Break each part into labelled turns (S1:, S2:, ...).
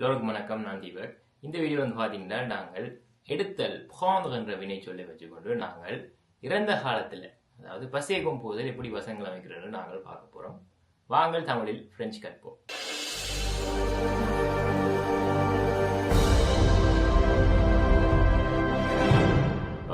S1: எல்லோருக்கும் வணக்கம். நான் தீபக். இந்த வீடியோ வந்து பார்த்தீங்கன்னா நாங்கள் எடுத்தல் prendre என்ற வினை சொல்லை வச்சுக்கொண்டு நாங்கள் இறந்த காலத்தில் அதாவது பசேகம் போதில் எப்படி வசங்கள் அமைக்கிறது நாங்கள் பார்க்க போகிறோம் வாங்கள் தமிழில் பிரெஞ்சு கற்போம்.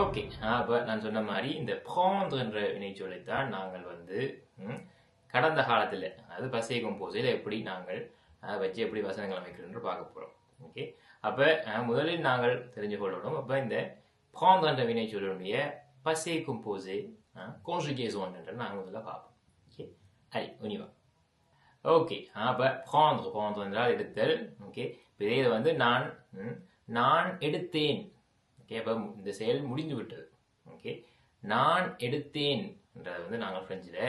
S1: ஓகே அப்போ நான் சொன்ன மாதிரி இந்த prendre என்ற வினைச்சொல்லைத்தான் நாங்கள் வந்து ம், கடந்த காலத்தில் அதாவது பசேகம் போதில் எப்படி நாங்கள் வச்சு எப்படி வசனங்கள் அமைக்கிறோன்னு பார்க்க போகிறோம் ஓகே அப்போ முதலில் நாங்கள் தெரிஞ்சு கொள்ளணும் அப்போ இந்த prendre என்ற வினைச்சொல்லுடைய பசே கும்போசே கான்ஜுகேசோன் என்ற நாங்கள் முதல்ல பார்ப்போம். ஓகே ஹரி உனிவா ஓகே அப்போ prendre prendre என்றால் எடுத்தல். ஓகே இப்போ இதை வந்து நான் நான் எடுத்தேன். ஓகே அப்போ இந்த செயல் முடிந்து விட்டது. ஓகே நான் எடுத்தேன் என்றது வந்து நாங்கள் ஃப்ரெஞ்சில்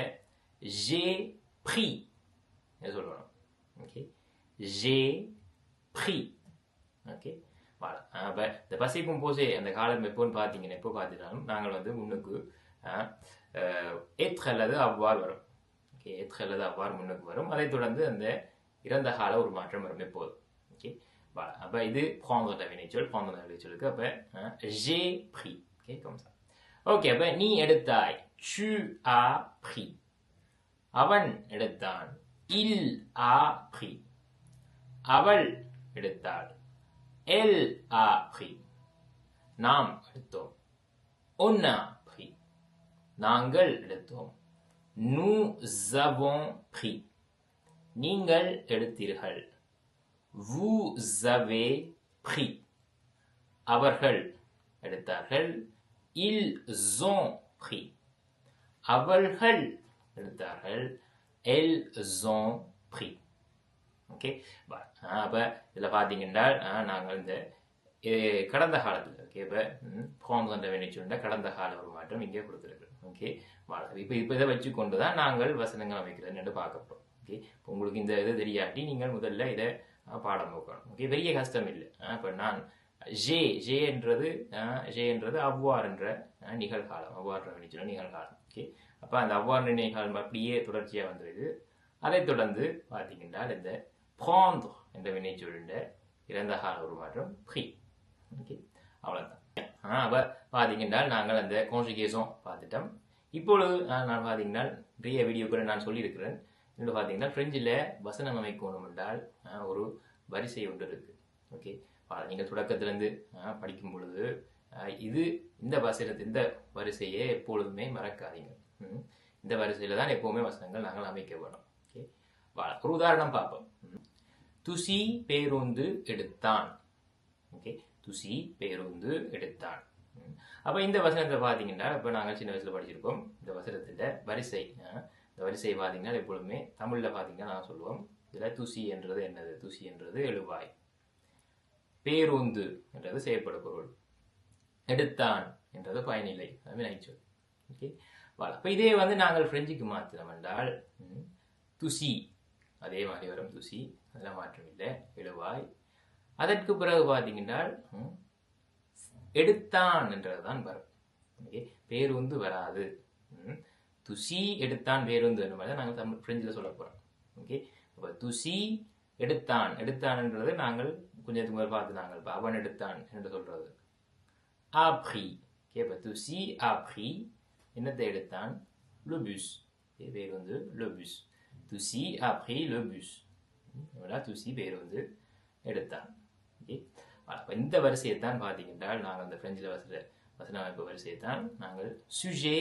S1: ஜே ப்ரி சொல்லணும் ஓகே ஜே pris. ஓகே வாழ அப்போ இந்த பசிக்கும் போசே அந்த காலம் எப்போன்னு பார்த்தீங்கன்னா எப்போ பார்த்துட்டாலும் நாங்கள் வந்து முன்னுக்கு ஏத் அல்லது அவ்வாறு வரும். ஓகே? ஏத் அல்லது அவ்வாறு முன்னுக்கு வரும். அதைத் தொடர்ந்து அந்த இறந்த கால ஒரு மாற்றம் வரும் எப்போது? ஓகே? வாழ அப்போ இது prendre வினைச்சொல் prendre வினைச்சொலுக்கு அப்போ ஜே ப்ரி ஓகே? கம்சா ஓகே அப்போ நீ எடுத்தாய் சு ஆ ப்ரி அவன் எடுத்தான் இல் ஆ ப்ரி அவள் எடுத்தாள் எல் ஆ ப்ரி நாம் எடுத்தோம் ஒன்னா ப்ரி நாங்கள் எடுத்தோம் நூ ஜவோம் ப்ரி நீங்கள் எடுத்தீர்கள் வு ஜவே ப்ரி அவர்கள் எடுத்தார்கள் இல் ஜோம் ப்ரி அவர்கள் எடுத்தார்கள் எல் ஜோம் ப்ரி ஓகே அப்போ இதில் பார்த்தீங்கன்னா நாங்கள் இந்த கடந்த காலத்தில் ஓகே இப்போ போன்ற வேண்டிச்சுண்ட கடந்த கால ஒரு மாற்றம் இங்கே கொடுத்துருக்குறோம் ஓகே இப்போ இப்போ இதை வச்சு கொண்டு தான் நாங்கள் வசனங்கள் அமைக்கிறதுன்னு பார்க்க போகிறோம் ஓகே இப்போ உங்களுக்கு இந்த இது தெரியாட்டி நீங்கள் முதல்ல இதை பாடம் போக்கணும் ஓகே பெரிய கஷ்டம் இல்லை. இப்போ நான் ஜே ஜே என்றது அஹ், ஜே என்றது அவ்வாறு என்ற நிகழ்காலம் அவ்வாறு வினைச்சுள்ள நிகழ்காலம். ஓகே அப்போ அந்த அவ்வாறு நிகழ்காலம் அப்படியே தொடர்ச்சியாக வந்துருது அதைத் தொடர்ந்து பார்த்தீங்கன்னா இந்த prendre என்ற வினைச்சொல்லுண்ட இறந்த கால உருமாற்றம் ப்ரி ஓகே அவ்வளோதான் அப்போ பார்த்தீங்கன்னா நாங்கள் அந்த கான்ஜுகேஷன் பார்த்துட்டோம். இப்பொழுது நான் நான் பார்த்தீங்கன்னா நிறைய வீடியோக்களை நான் சொல்லியிருக்கிறேன். இன்னும் பார்த்தீங்கன்னா ஃப்ரெஞ்சில் வசனம் அமைக்கணும் என்றால் ஒரு வரிசை ஒன்று இருக்கு. ஓகே நீங்கள் தொடக்கத்திலேருந்து படிக்கும் பொழுது இது இந்த வசனத்து இந்த வரிசையை எப்பொழுதுமே மறக்காதீங்க. இந்த வரிசையில் தான் எப்போவுமே வசனங்கள் நாங்கள் அமைக்க வேணும். ஒரு உதாரணம் பார்ப்போம். துசி பேருந்து எடுத்தான். ஓகே துசி பேருந்து எடுத்தான். அப்போ அப்ப இந்த வசனத்தை பார்த்தீங்கன்னா இப்போ நாங்கள் சின்ன வயசுல படிச்சிருக்கோம் இந்த வசனத்துல வரிசை இந்த வரிசை பார்த்தீங்கன்னா எப்பொழுதுமே தமிழ்ல பார்த்தீங்கன்னா நான் சொல்லுவோம். இதுல துசி என்றது என்னது? துசி என்றது எழுவாய். பேருந்து என்றது செயற்படு பொருள். எடுத்தான் என்றது பயனில்லை. அது வினைச்சொல் ஓகே அப்போ இதே வந்து நாங்கள் பிரெஞ்சுக்கு மாத்திரம் என்றால் துசி அதே மாதிரி வரும் துசி அதெல்லாம் மாற்றம் இல்லை எழுவாய். அதற்கு பிறகு பார்த்தீங்கன்னா எடுத்தான் என்றதுதான் வரும். ஓகே பேருந்து வராது. ம், துசி எடுத்தான் பேருந்து என்ற மாதிரி நாங்கள் தமிழ் பிரெஞ்சில் சொல்ல போகிறோம் ஓகே இப்போ துசி எடுத்தான். எடுத்தான்ன்றது நாங்கள் கொஞ்சத்துக்கு முதல் பார்த்து நாங்கள் இப்போ அவன் எடுத்தான் என்று சொல்கிறது ஆப்ரி. ஓகே இப்போ துசி a என்னத்தை எடுத்தான்? le பேருந்து ஓகே பேர் வந்து bus துசி a pris le bus. Voilà துசி பேர் வந்து எடுத்தான் ஓகே இந்த வரிசையை தான் பார்த்தீங்கன்னா நாங்கள் அந்த பிரெஞ்சில் வசன வசன அமைப்பு வரிசையை தான் நாங்கள் சுஜே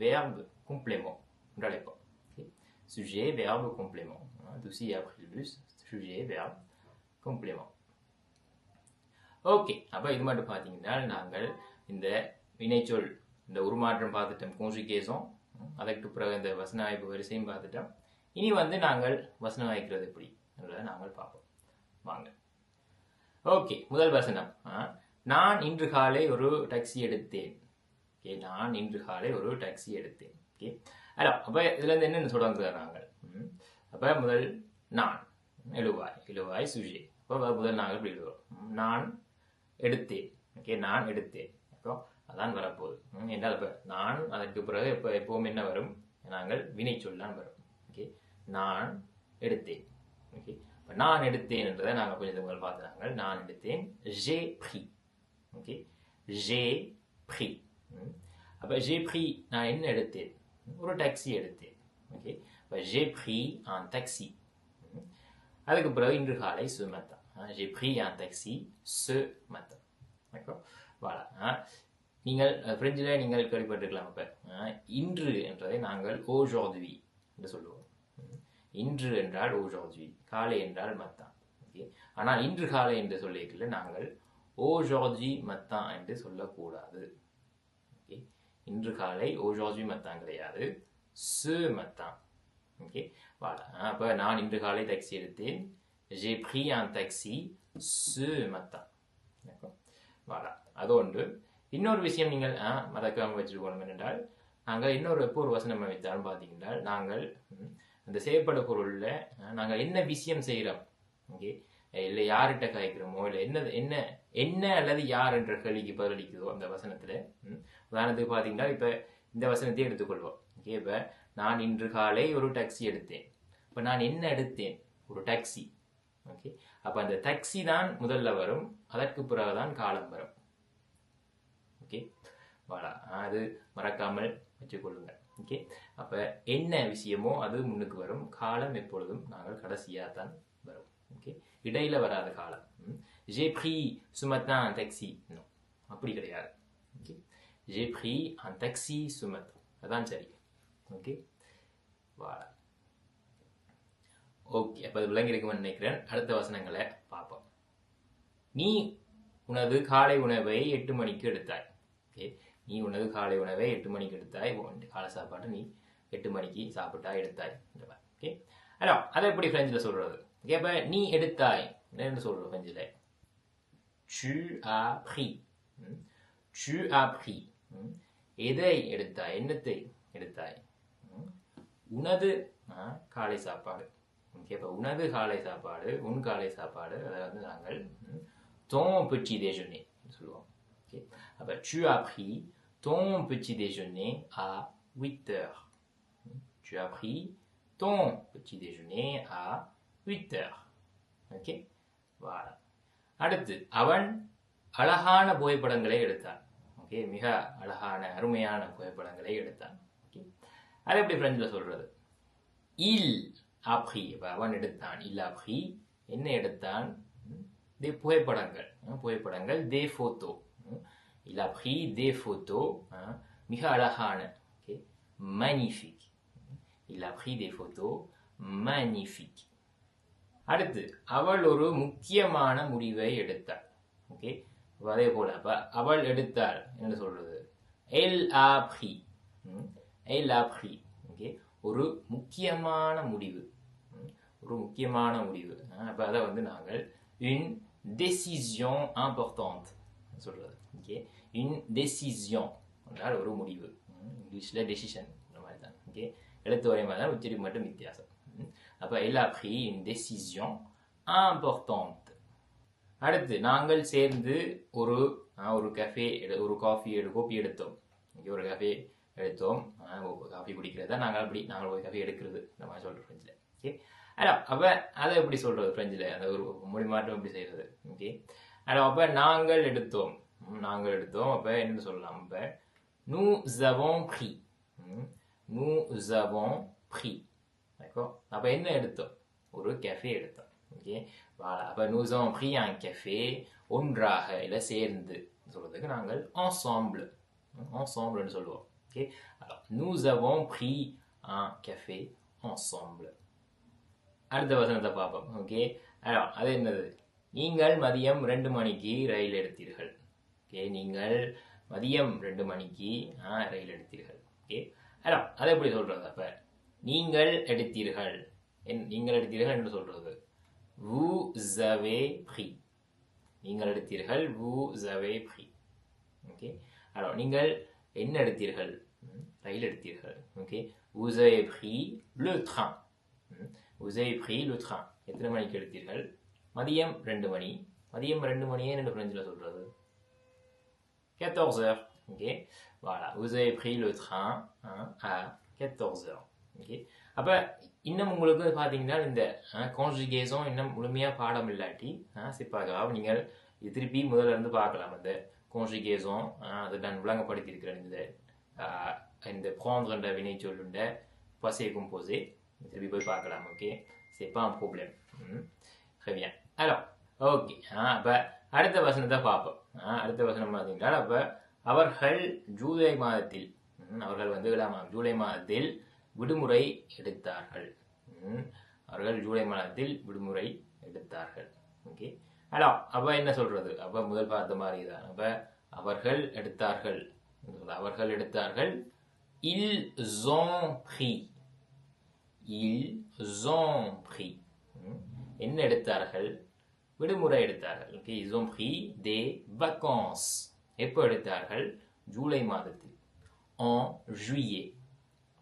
S1: வேர்பு கும்ப்ளேமோ என்று அழைப்போம் ஓகே சுஜே வேர்பு கும்ப்ளேமோ துசி a பிளஸ் சுஜே verbe கும்ப்ளேமோ ஓகே அப்போ இது மட்டும் பார்த்தீங்கன்னா நாங்கள் இந்த வினைச்சொல் இந்த உருமாற்றம் பார்த்துட்டோம் கோஞ்சுகேசம் அதற்கு பிறகு இந்த வசன அமைப்பு வரிசையும் பார்த்துட்டோம். இனி வந்து நாங்கள் வசனம் வாய்க்கிறது எப்படி என்றதை நாங்கள் பார்ப்போம். வாங்க. ஓகே முதல் வசனம். ஆ, நான் இன்று காலை ஒரு டாக்ஸி எடுத்தேன். ஓகே நான் இன்று காலை ஒரு டாக்ஸி எடுத்தேன். ஓகே அல்ல அப்போ இதுலேருந்து என்னென்ன தொடங்குறது நாங்கள்? ம். அப்போ முதல் நான் எழுவாய் எழுவாய் சுஜே. அப்போ முதல் நாங்கள் இப்படி எழுதுவோம் நான் எடுத்தேன். ஓகே நான் எடுத்தேன். அப்போ அதான் வரப்போகுது. என்றால் இப்போ நான் அதற்கு பிறகு இப்போ எப்பவும் என்ன வரும்? நாங்கள் வினை சொல்லான் வரும். ஓகே நான் எடுத்தேன். ஓகே இப்போ நான் எடுத்தேன் என்றதை நாங்கள் கொஞ்சம் முதல் பார்த்தாங்க நான் எடுத்தேன் ஜே ப்ரி ஓகே ஜே ப்ரி அப்போ ஜே ப்ரி நான் என்ன எடுத்தேன்? ஒரு டாக்ஸி எடுத்தேன். ஓகே இப்போ ஜே ப்ரி ஆன் டாக்ஸி அதுக்கு பிறகு இன்று காலை சு matin. ஜே ப்ரி ஆன் டாக்ஸி சு மத்தம் ஓகே வாழா நீங்கள் ஃப்ரெஞ்சில் நீங்கள் கேள்விப்பட்டிருக்கலாம் இப்போ இன்று என்றதை நாங்கள் aujourd'hui என்று சொல்லுவோம். இன்று என்றால் ஓஜோஜி காலை என்றால் மத்தான் ஓகே ஆனால் இன்று காலை என்று சொல்லியிருக்கல நாங்கள் ஓஜோஜி மத்தான் என்று சொல்லக்கூடாது. ஓகே இன்று காலை ஓஜோஜி மத்தான் கிடையாது. சு மத்தான் ஓகே வாடா. அப்போ நான் இன்று காலை டாக்ஸி எடுத்தேன். ஜே pris un சு ce வாடா. அது ஒன்று. இன்னொரு விஷயம் நீங்கள் மறக்காமல் வச்சுருக்கணும் என்றால் நாங்கள் இன்னொரு எப்போ ஒரு வசனம் வைத்தாலும் பார்த்தீங்கன்னா நாங்கள் அந்த செய்யப்பட பொருளில் நாங்கள் என்ன விஷயம் செய்கிறோம் ஓகே. இல்லை யார்கிட்ட காய்க்கிறோமோ இல்லை என்ன என்ன என்ன அல்லது யார் என்ற கேள்விக்கு பதிலளிக்குதோ அந்த வசனத்தில் உதாரணத்துக்கு பார்த்தீங்கன்னா இப்போ இந்த வசனத்தை எடுத்துக்கொள்வோம். ஓகே இப்போ நான் இன்று காலை ஒரு டாக்ஸி எடுத்தேன். இப்போ நான் என்ன எடுத்தேன்? ஒரு டாக்ஸி ஓகே. அப்போ அந்த டாக்ஸி தான் முதல்ல வரும் அதற்கு பிறகுதான் காலம் வரும். ஓகே. வாடா. அது மறக்காமல் வச்சுக்கொள்ளுங்கள் ஓகே அப்போ என்ன விஷயமோ அது முன்னுக்கு வரும். காலம் எப்பொழுதும் நாங்கள் கடைசியாக தான் வரும். ஓகே இடையில வராத காலம். ஜே ப்ரீ சுமத்தான் டாக்ஸி இன்னும் அப்படி கிடையாது. ஓகே ஜே ப்ரீ அன் டாக்ஸி சுமத் அதான் சரி. ஓகே வாடா. ஓகே அப்போ அது விளங்கியிருக்குமென்னு நினைக்கிறேன். அடுத்த வசனங்களை பார்ப்போம். நீ உனது காலை உணவை எட்டு மணிக்கு எடுத்தாய். ஓகே நீ உனது காலை உணவை எட்டு மணிக்கு எடுத்தாய். காலை சாப்பாடு நீ எட்டு மணிக்கு சாப்பிட்டா எடுத்தாய். ஓகே? ஹலோ அதை எப்படி ஃப்ரெஞ்சில் சொல்கிறது ஓகே அப்போ நீ எடுத்தாய். என்ன சொல்றோம் ஃப்ரெஞ்சில் tu as pris. tu as pris. எதை எடுத்தாய்? என்னத்தை எடுத்தாய்? உனது காலை சாப்பாடு. ஓகே இப்போ உனது காலை சாப்பாடு உன் காலை சாப்பாடு அதை வந்து நாங்கள் ton petit déjeuner சொல்லுவோம். ஓகே? அப்போ tu as pris ton petit déjeuner à 8 heures. Tu as pris ton petit déjeuner à 8 heures. Okay voilà. அடுத்து அவன் அழகான புகைப்படங்களை எடுத்தான் ஓகே மிக அழகான அருமையான புகைப்படங்களை எடுத்தான் ஓகே அது எப்படி ஃப்ரெஞ்சில் சொல்றது? இல் ஆப்ரி அவன் எடுத்தான். இல் ஆப்ரி என்ன எடுத்தான்? தே புகைப்படங்கள். புகைப்படங்கள் தே ஃபோட்டோ இல் ஆப்ரி தே ஃபோட்டோ மிக அழகான ஓகே மேனிஃபிக் இல் ஆப்ரி தே ஃபோட்டோ மேனிஃபிக் அடுத்து அவள் ஒரு முக்கியமான முடிவை எடுத்தாள் ஓகே அதே போல அப்ப அவள் எடுத்தாள் என்ன சொல்றது? எல் ஆப்ரி எல் ஆப்ரி ஓகே ஒரு முக்கியமான முடிவு ஒரு முக்கியமான முடிவு அப்ப அதை வந்து நாங்கள் une décision importante சொல்கிறது ஓகே இன் décision என்றால் ஒரு முடிவு. இங்கிலீஷில் டெசிஷன் இந்த மாதிரி தான். ஓகே எழுத்து வரை மாதிரி தான் உச்சரிப்பு மட்டும் வித்தியாசம். அப்போ எல்லா இன் pris une décision அடுத்து நாங்கள் சேர்ந்து ஒரு ஒரு கஃபே ஒரு காஃபி எடு கோப்பி எடுத்தோம். இங்கே ஒரு கஃபே எடுத்தோம். காஃபி குடிக்கிறதா? நாங்கள் அப்படி நாங்கள் ஒரு கஃபே எடுக்கிறது. இந்த மாதிரி சொல்கிறோம் ஃப்ரெஞ்சில் ஓகே அதான் அப்போ அதை எப்படி சொல்கிறது ஃப்ரெஞ்சில் அந்த ஒரு மொழி மாற்றம் எப்படி செய்கிறது ஓகே அதான் அப்போ நாங்கள் எடுத்தோம். நாங்கள் எடுத்தோம். அப்போ என்ன சொல்லலாம். அப்போ நூ ஜவோம் pris. நூ ஜவோம் pris. D'accord? அப்போ என்ன எடுத்தோம்? ஒரு கெஃபே எடுத்தோம். ஓகே வாழா அப்போ நூ ஜவோம் pris un café ஒன்றாக இல்லை சேர்ந்து சொல்றதுக்கு நாங்கள் ensemble. ensembleன்னு சொல்லுவோம். ஓகே நூ nous avons pris un café ensemble. அடுத்த வசனத்தை பார்ப்போம். ஓகே அது என்னது? நீங்கள் மதியம் ரெண்டு மணிக்கு ரயில் எடுத்தீர்கள். ஓகே நீங்கள் மதியம் ரெண்டு மணிக்கு ரயில் எடுத்தீர்கள். ஓகே alors அதை எப்படி சொல்கிறது அப்போ? நீங்கள் எடுத்தீர்கள். என் நீங்கள் எடுத்தீர்கள் என்று சொல்கிறது வு ஜவே ஃப்ரீ நீங்கள் எடுத்தீர்கள் வு ஜவே ஃப்ரீ ஓகே அலோ நீங்கள் என்ன எடுத்தீர்கள்? ரயில் எடுத்தீர்கள். ஓகே உசே ஃப்ரீ pris le train. Hmm, vous avez pris எத்தனை மணிக்கு எடுத்தீர்கள்? மதியம் ரெண்டு மணி. மதியம் ரெண்டு மணியே ரெண்டு ஃப்ரெஞ்சில் சொல்றது? 14 heures. Ok voilà. Vous avez pris le train hein, à 14 heures. Ok அப்போ இன்னும் உங்களுக்கு பார்த்தீங்கன்னா இந்த கான்ஜுகேஸும் இன்னும் முழுமையாக பாடம் இல்லாட்டி சிப்பாக நீங்கள் இது திருப்பி முதல்ல இருந்து பார்க்கலாம். அந்த கான்ஜுகேஸும் அதை நான் விளங்கப்படுத்தியிருக்கிறேன். இந்த ஆஹ், இந்த prendre வினை சொல்லுண்ட passé composé திருப்பி போய் பார்க்கலாம். Okay c'est pas un problème. ம். Très bien alors ஓகே அப்போ அடுத்த வசனத்தை பார்ப்போம். ஆ, அடுத்த வசனம் பார்த்தீங்கன்னா அப்போ அவர்கள் ஜூலை மாதத்தில் அவர்கள் வந்து ஜூலை மாதத்தில் விடுமுறை எடுத்தார்கள். ம், அவர்கள் ஜூலை மாதத்தில் விடுமுறை எடுத்தார்கள். ஓகே ஹலோ அப்போ என்ன சொல்றது? அப்போ முதல் பார்த்த மாதிரி தான். அப்போ அவர்கள் எடுத்தார்கள். அவர்கள் எடுத்தார்கள். இல் ont pris இல் ont pris என்ன எடுத்தார்கள்? விடுமுறை எடுத்தார்கள். Okay ils ont pris des vacances. எப்போ எடுத்தார்கள்? ஜூலை மாதத்தில். En juillet.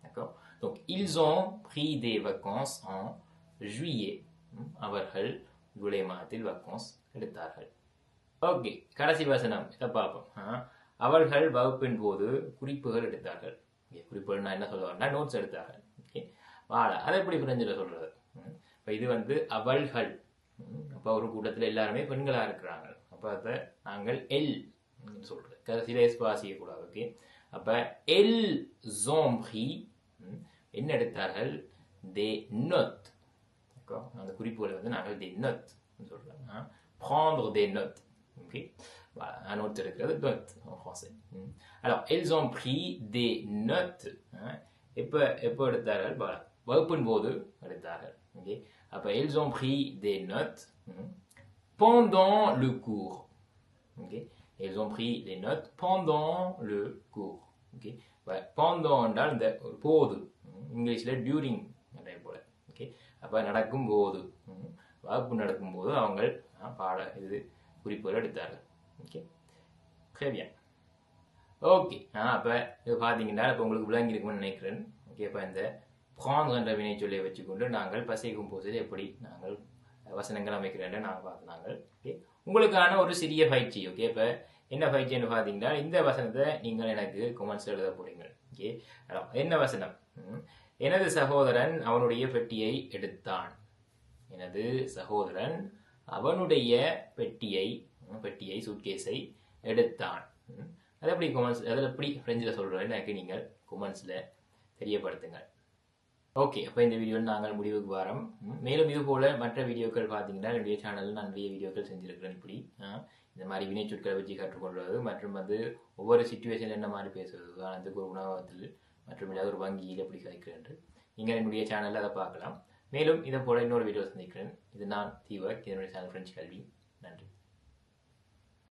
S1: D'accord? Donc ils ont pris des vacances en juillet. Hmm, அவர்கள் ஜூலை மாதத்தில் vacances எடுத்தார்கள். ஓகே கடைசி வசனம். இதை பார்ப்போம். ஆ, அவர்கள் வகுப்பின் போது குறிப்புகள் எடுத்தார்கள். ஓகே குறிப்புகள் நான் என்ன சொல்ல வரேன்னா நோட்ஸ் எடுத்தார்கள். ஓகே வாழ அதை எப்படி பிரெஞ்சில் சொல்றது? இப்போ இது வந்து அவள்கள். அப்போ ஒரு கூட்டத்தில் எல்லாருமே பெண்களாக இருக்கிறாங்க அப்போ அதை நாங்கள் எல் சொல்கிறது கடைசியில் எஸ் வாசிக்கக்கூடாது ஓகே அப்போ எல் ஜோம்ப்ரி என்ன எடுத்தார்கள்? தே நொத் அந்த குறிப்புகளை வந்து நாங்கள் தே நொத் சொல்கிறாங்க hein. prendre des notes ok voilà un note இருக்கிறது note en français ம். alors elles ont pris des notes hein. எப்ப எப்போ எடுத்தார்கள்? voilà. வகுப்பின் போது எடுத்தார்கள். Okay Après, elles ont pris des notes ம். pendant le cours. Okay? elles ont pris des notes pendant le cours. Okay? ouais. pendant என்றால் இந்த ஒரு போது ம். இங்கிலீஷ்ல during அதே ஓகே அப்போ நடக்கும் போது ம், வகுப்பு நடக்கும் போது அவங்க பாட இது குறிப்புகள் எடுத்தார்கள் ஓகே சரியா ஓகே ஆ அப்போ இது பார்த்தீங்கன்னா இப்போ உங்களுக்கு விளங்கியிருக்கும்னு நினைக்கிறேன் ஓகே இப்போ இந்த prendre என்ற வினை வச்சுக்கொண்டு நாங்கள் பசைக்கும் போது எப்படி நாங்கள் வசனங்கள் அமைக்கிறேன் நாங்கள் பார்த்தாங்க ஓகே உங்களுக்கான ஒரு சிறிய பயிற்சி ஓகே இப்போ என்ன பயிற்சின்னு பார்த்தீங்கன்னா இந்த வசனத்தை நீங்கள் எனக்கு கொமெண்ட்ஸ் எழுத போறீங்க ஓகே என்ன வசனம்? எனது சகோதரன் அவனுடைய பெட்டியை எடுத்தான். எனது சகோதரன் அவனுடைய பெட்டியை பெட்டியை சூட்கேஸை எடுத்தான். அதை எப்படி கொமெண்ட்ஸ் அதில் எப்படி ஃப்ரெஞ்சில் சொல்கிறேன்னு எனக்கு நீங்கள் கொமெண்ட்ஸில் தெரியப்படுத்துங்கள். ஓகே அப்போ இந்த வீடியோவில் நாங்கள் முடிவுக்கு வரோம். மேலும் இது போல மற்ற வீடியோக்கள் பார்த்தீங்கன்னா என்னுடைய சேனலில் நான் நிறைய வீடியோக்கள் செஞ்சுருக்கிறேன் இப்படி. இந்த மாதிரி வினைச்சொற்களை வச்சு கற்றுக்கொள்வது மற்றும் வந்து ஒவ்வொரு சுச்சுவேஷன் என்ன மாதிரி பேசுவது உதாரணத்துக்கு ஒரு உணவகத்தில் மற்றும் இல்லாத ஒரு வங்கியில் எப்படி கதைக்கிறேன் நீங்கள் என்னுடைய சேனலில் அதை பார்க்கலாம். மேலும் இதை போல இன்னொரு வீடியோ சந்திக்கிறேன். இது நான் தீவக் என்னுடைய சேனல் ஃப்ரெண்ட்ஸ் கல்வி நன்றி.